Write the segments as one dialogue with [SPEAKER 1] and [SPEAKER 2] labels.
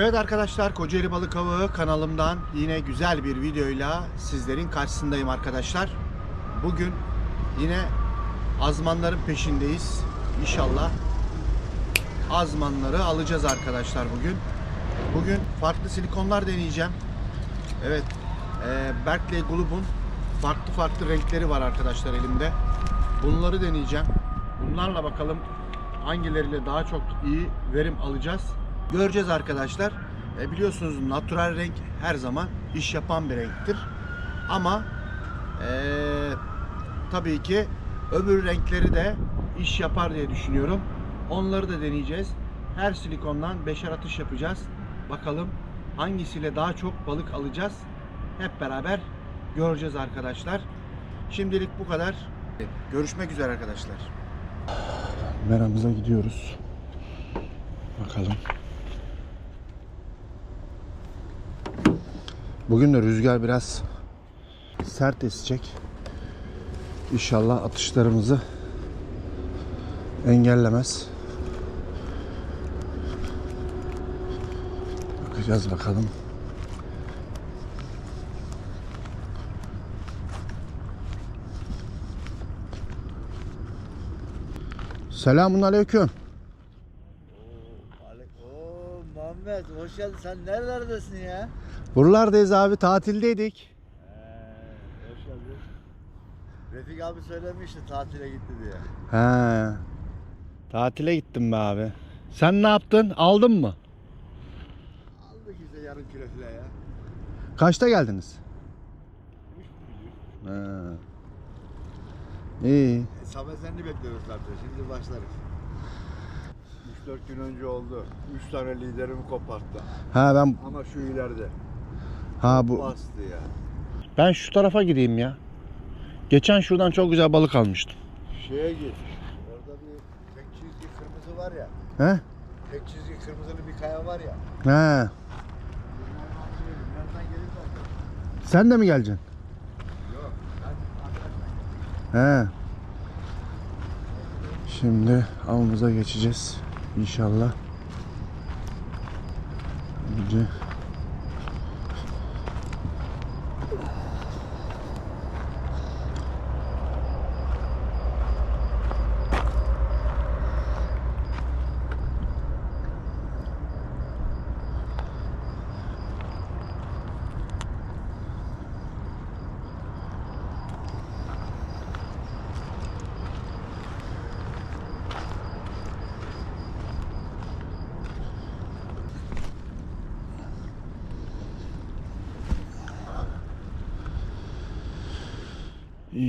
[SPEAKER 1] Evet arkadaşlar Kocaeli Balık Avı kanalımdan yine güzel bir videoyla sizlerin karşısındayım arkadaşlar. Bugün yine azmanların peşindeyiz. İnşallah azmanları alacağız arkadaşlar bugün. Bugün farklı silikonlar deneyeceğim. Evet e, Berkeley Globe'un farklı farklı renkleri var arkadaşlar elimde. Bunları deneyeceğim. Bunlarla bakalım hangileriyle daha çok iyi verim alacağız. Göreceğiz arkadaşlar. E, biliyorsunuz natural renk her zaman iş yapan bir renktir. Ama e, tabii ki öbür renkleri de iş yapar diye düşünüyorum. Onları da deneyeceğiz. Her silikondan beşer atış yapacağız. Bakalım hangisiyle daha çok balık alacağız. Hep beraber göreceğiz arkadaşlar. Şimdilik bu kadar. Görüşmek üzere arkadaşlar. Meramıza gidiyoruz. Bakalım. Bugün de rüzgar biraz sert esecek. İnşallah atışlarımızı engellemez. Bakacağız bakalım. Selamun aleyküm.
[SPEAKER 2] Muhammed hoş geldin. Sen nerelerdesin ya?
[SPEAKER 1] Buralardayız abi tatildeydik.
[SPEAKER 2] Ee, hoş geldin. Refik abi söylemişti tatile gitti diye.
[SPEAKER 1] He. Tatile gittim be abi. Sen ne yaptın? Aldın mı?
[SPEAKER 2] Aldık işte yarım kilo filan ya.
[SPEAKER 1] Kaçta geldiniz? He. İyi.
[SPEAKER 2] E, Samet senini bekliyoruz zaten. Şimdi başlarız. 3-4 gün önce oldu. 3 tane liderimi koparttı.
[SPEAKER 1] Ha ben
[SPEAKER 2] Ama şu ileride.
[SPEAKER 1] ha bu
[SPEAKER 2] Bastı ya.
[SPEAKER 1] ben şu tarafa gideyim ya. Geçen şuradan çok güzel balık almıştım.
[SPEAKER 2] Şeye git. Orada bir tek çizgi kırmızı var ya.
[SPEAKER 1] He?
[SPEAKER 2] Tek çizgi kırmızılı bir kaya var ya.
[SPEAKER 1] He.
[SPEAKER 2] Nereden.
[SPEAKER 1] Sen de mi geleceksin?
[SPEAKER 2] Yok. Ben arkadaşlar.
[SPEAKER 1] He. Şimdi avımıza geçeceğiz. İnşallah. Önce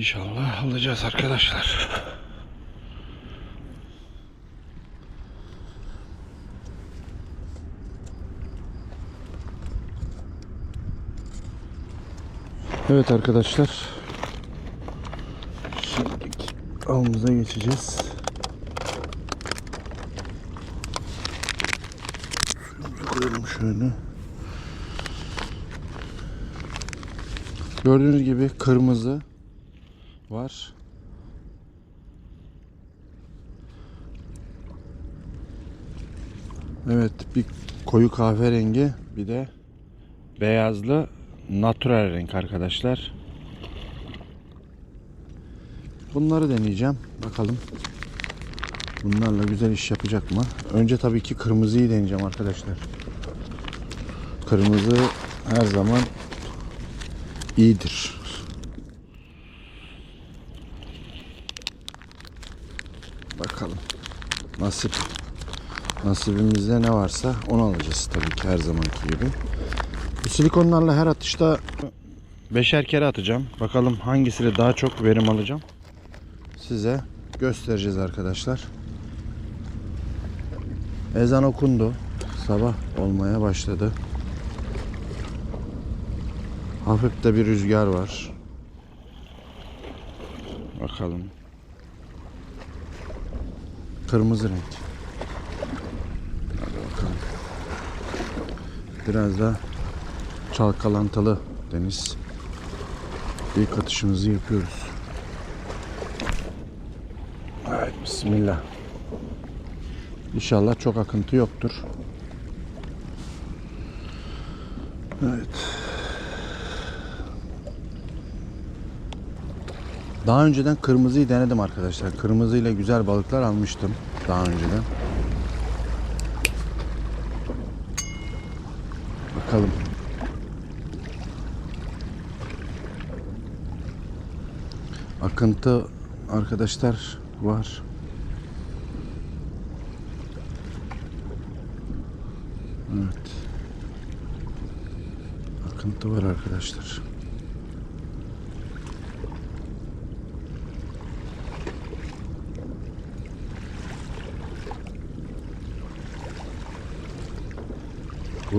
[SPEAKER 1] İnşallah alacağız arkadaşlar. Evet arkadaşlar. Şimdi avımıza geçeceğiz. Suyumuzu koyalım şöyle. Gördüğünüz gibi kırmızı var. Evet bir koyu kahverengi bir de beyazlı natural renk arkadaşlar. Bunları deneyeceğim. Bakalım. Bunlarla güzel iş yapacak mı? Önce tabii ki kırmızıyı deneyeceğim arkadaşlar. Kırmızı her zaman iyidir. Bakalım. Nasip. Nasibimizde ne varsa onu alacağız tabii ki her zamanki gibi. Bu silikonlarla her atışta beşer kere atacağım. Bakalım hangisiyle daha çok verim alacağım. Size göstereceğiz arkadaşlar. Ezan okundu. Sabah olmaya başladı. Hafif de bir rüzgar var. Bakalım. Kırmızı renk. Hadi bakalım. Biraz da çalkalantılı deniz. İlk atışımızı yapıyoruz. Evet bismillah. İnşallah çok akıntı yoktur. Evet. Daha önceden kırmızıyı denedim arkadaşlar. Kırmızıyla güzel balıklar almıştım daha önceden. Bakalım. Akıntı arkadaşlar var. Evet. Akıntı var arkadaşlar.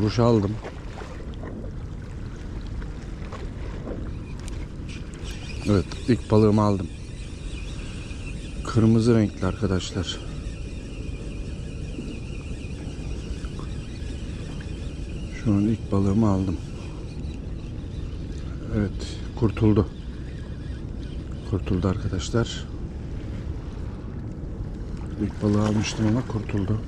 [SPEAKER 1] Vuruş aldım. Evet, ilk balığımı aldım. Kırmızı renkli arkadaşlar. Şu an ilk balığımı aldım. Evet, kurtuldu. Kurtuldu arkadaşlar. İlk balığı almıştım ama kurtuldu.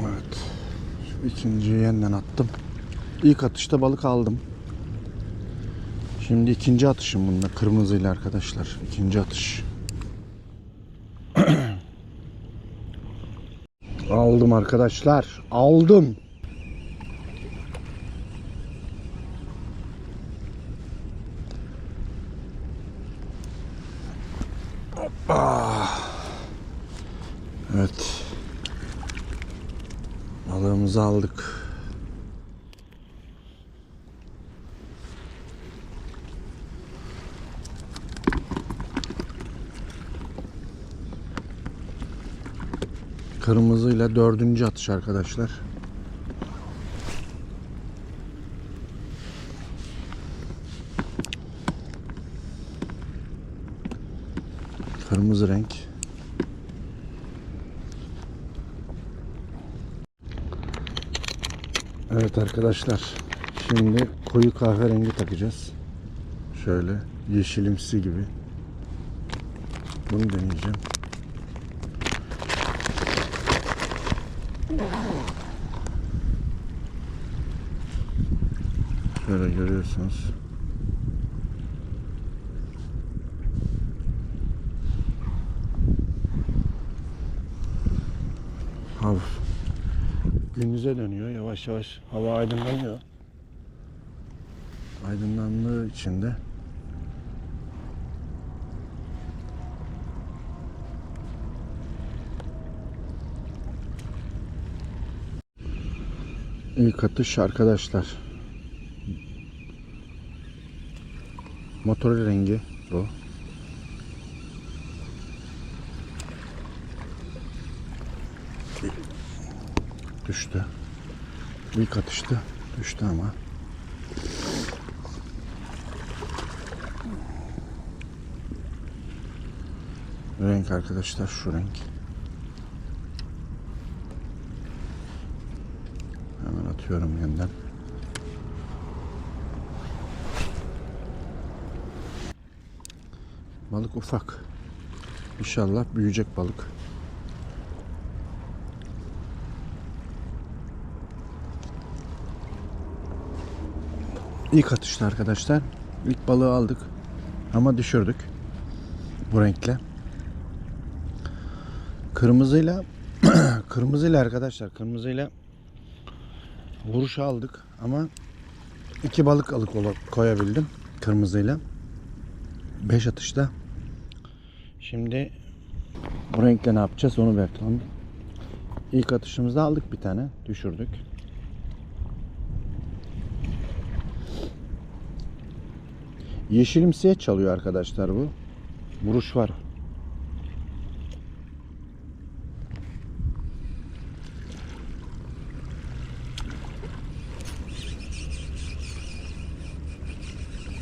[SPEAKER 1] Evet. Şu ikinciyi yeniden attım. İlk atışta balık aldım. Şimdi ikinci atışım bunda kırmızıyla arkadaşlar. İkinci atış. aldım arkadaşlar. Aldım. Hoppa. Evet. Balığımızı aldık. Kırmızıyla dördüncü atış arkadaşlar. Kırmızı renk. Evet arkadaşlar. Şimdi koyu kahverengi takacağız. Şöyle yeşilimsi gibi. Bunu deneyeceğim. Şöyle görüyorsunuz. Hafif gündüze dönüyor. Yavaş yavaş hava aydınlanıyor. Aydınlandığı içinde ilk atış arkadaşlar. Motor rengi bu. Düştü. İlk atışta düştü ama. Renk arkadaşlar şu renk. Hemen atıyorum yeniden. Balık ufak. İnşallah büyüyecek balık. İlk atışta arkadaşlar. İlk balığı aldık. Ama düşürdük. Bu renkle. Kırmızıyla kırmızıyla arkadaşlar kırmızıyla vuruş aldık ama iki balık alık koyabildim kırmızıyla. 5 atışta. Şimdi bu renkle ne yapacağız onu bekleyelim. İlk atışımızda aldık bir tane. Düşürdük. Yeşilimsiye çalıyor arkadaşlar bu. Vuruş var.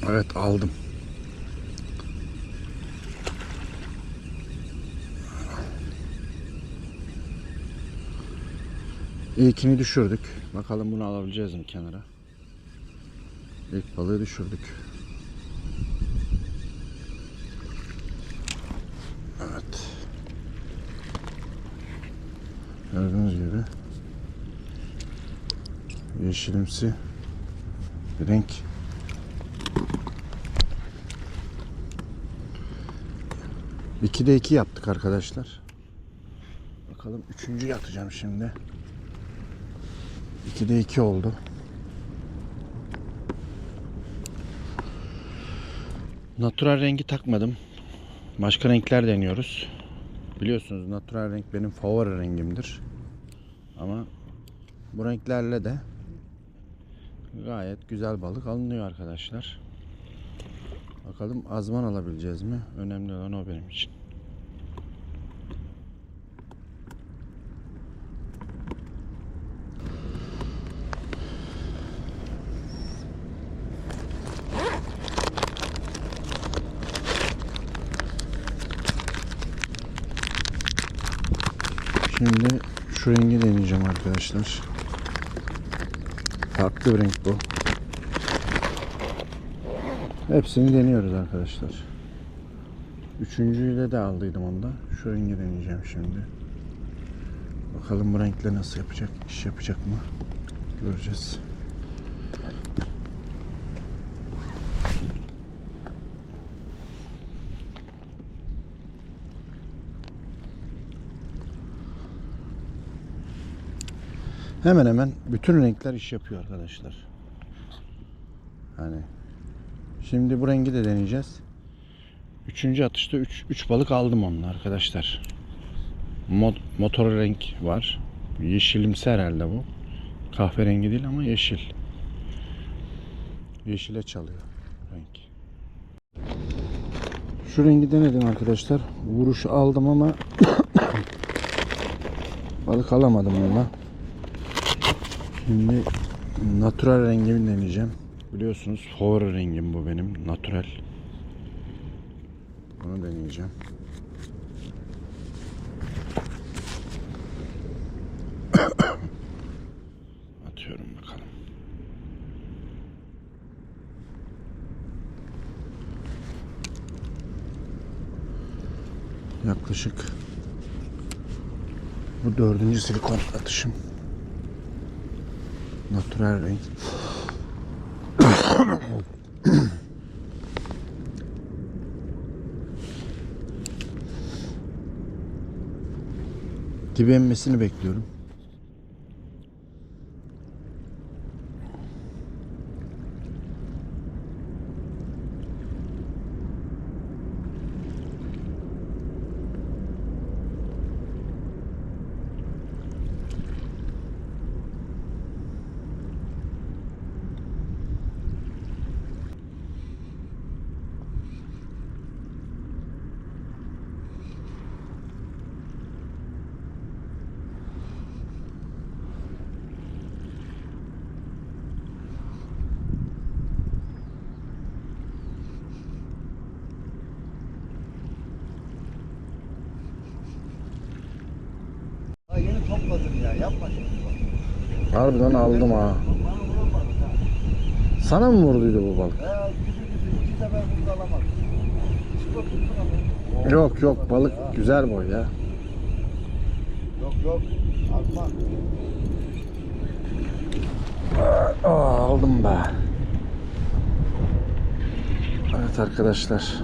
[SPEAKER 1] Evet aldım. İlkini düşürdük. Bakalım bunu alabileceğiz mi kenara? İlk balığı düşürdük. Gördüğünüz gibi yeşilimsi bir renk. İkide iki yaptık arkadaşlar. Bakalım üçüncü atacağım şimdi. İkide iki oldu. Natural rengi takmadım. Başka renkler deniyoruz. Biliyorsunuz natural renk benim favori rengimdir. Ama bu renklerle de gayet güzel balık alınıyor arkadaşlar. Bakalım azman alabileceğiz mi? Önemli olan o benim için. Şimdi şu rengi arkadaşlar. Farklı bir renk bu. Hepsini deniyoruz arkadaşlar. Üçüncüyle de aldıydım onda. Şu rengi deneyeceğim şimdi. Bakalım bu renkle nasıl yapacak, iş yapacak mı? Göreceğiz. Hemen hemen bütün renkler iş yapıyor arkadaşlar. Hani şimdi bu rengi de deneyeceğiz. Üçüncü atışta 3 3 balık aldım onunla arkadaşlar. Mod, motor renk var. Yeşilimsi herhalde bu. Kahverengi değil ama yeşil. Yeşile çalıyor renk. Şu rengi denedim arkadaşlar. Vuruş aldım ama balık alamadım onunla. Şimdi natural rengimi deneyeceğim. Biliyorsunuz favori rengim bu benim. Natural. Bunu deneyeceğim. Atıyorum bakalım. Yaklaşık bu dördüncü silikon atışım. Natural renk. Dibe bekliyorum.
[SPEAKER 2] Ha yeni topladım ya yapma şimdi.
[SPEAKER 1] Harbiden aldım ha. Sana mı vurduydu bu balık?
[SPEAKER 2] Küçük iki sefer bunu da alamadım. Çıkıp tuttun ama.
[SPEAKER 1] Yok yok balık güzel boy ya.
[SPEAKER 2] Yok yok. Atma.
[SPEAKER 1] Aa, aldım be. Evet arkadaşlar.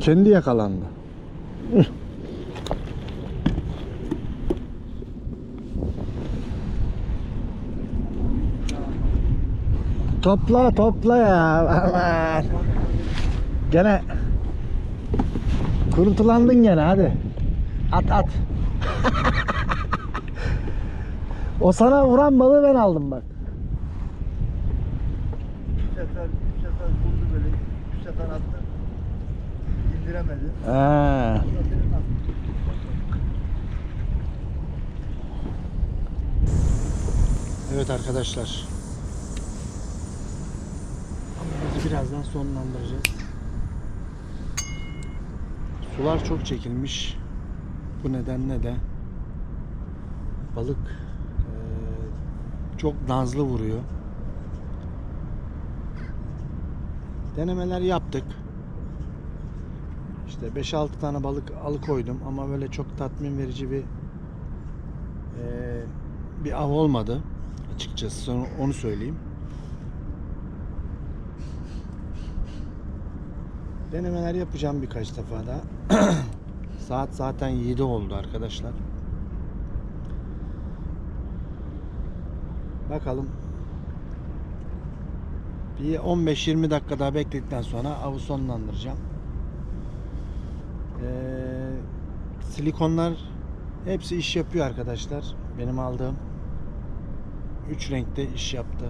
[SPEAKER 1] Kendi yakalandı. Topla topla ya. Aman. Gene kurtulandın gene hadi. At at. O sana vuran balığı ben aldım bak.
[SPEAKER 2] Bir sefer, bir sefer vurdu böyle. Bir sefer attı. İndiremedi.
[SPEAKER 1] Ha. Evet arkadaşlar. Biz birazdan sonlandıracağız. Sular çok çekilmiş. Bu nedenle de balık çok nazlı vuruyor. Denemeler yaptık. İşte 5-6 tane balık alıkoydum ama böyle çok tatmin verici bir bir av olmadı. Açıkçası onu söyleyeyim. Denemeler yapacağım birkaç defa daha. Saat zaten 7 oldu arkadaşlar. Bakalım. Bir 15-20 dakika daha bekledikten sonra avı sonlandıracağım. Ee, silikonlar hepsi iş yapıyor arkadaşlar. Benim aldığım 3 renkte iş yaptı.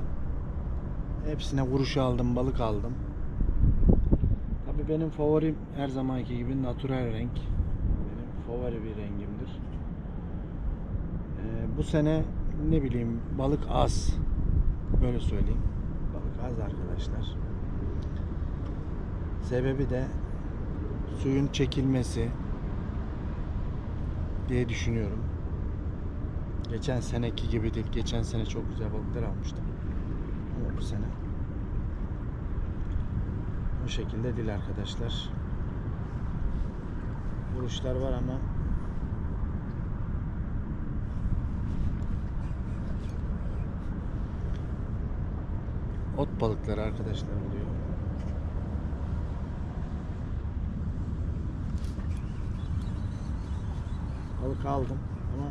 [SPEAKER 1] Hepsine vuruş aldım, balık aldım. Tabii benim favorim her zamanki gibi natural renk. Benim favori bir rengimdir. Ee, bu sene ne bileyim balık az. Böyle söyleyeyim. Balık az arkadaşlar. Sebebi de suyun çekilmesi diye düşünüyorum. Geçen seneki gibi değil. Geçen sene çok güzel balıklar almıştım. Ama bu sene şekilde değil arkadaşlar. Vuruşlar var ama ot balıkları arkadaşlar oluyor. Balık aldım ama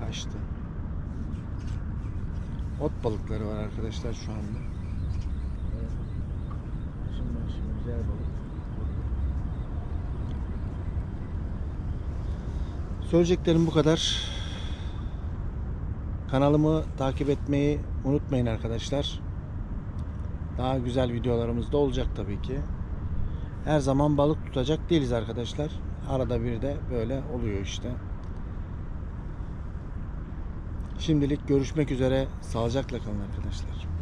[SPEAKER 1] kaçtı. Ot balıkları var arkadaşlar şu anda. Evet. Güzel balık. Söyleyeceklerim bu kadar. Kanalımı takip etmeyi unutmayın arkadaşlar. Daha güzel videolarımız da olacak tabii ki. Her zaman balık tutacak değiliz arkadaşlar. Arada bir de böyle oluyor işte. Şimdilik görüşmek üzere. Sağlıcakla kalın arkadaşlar.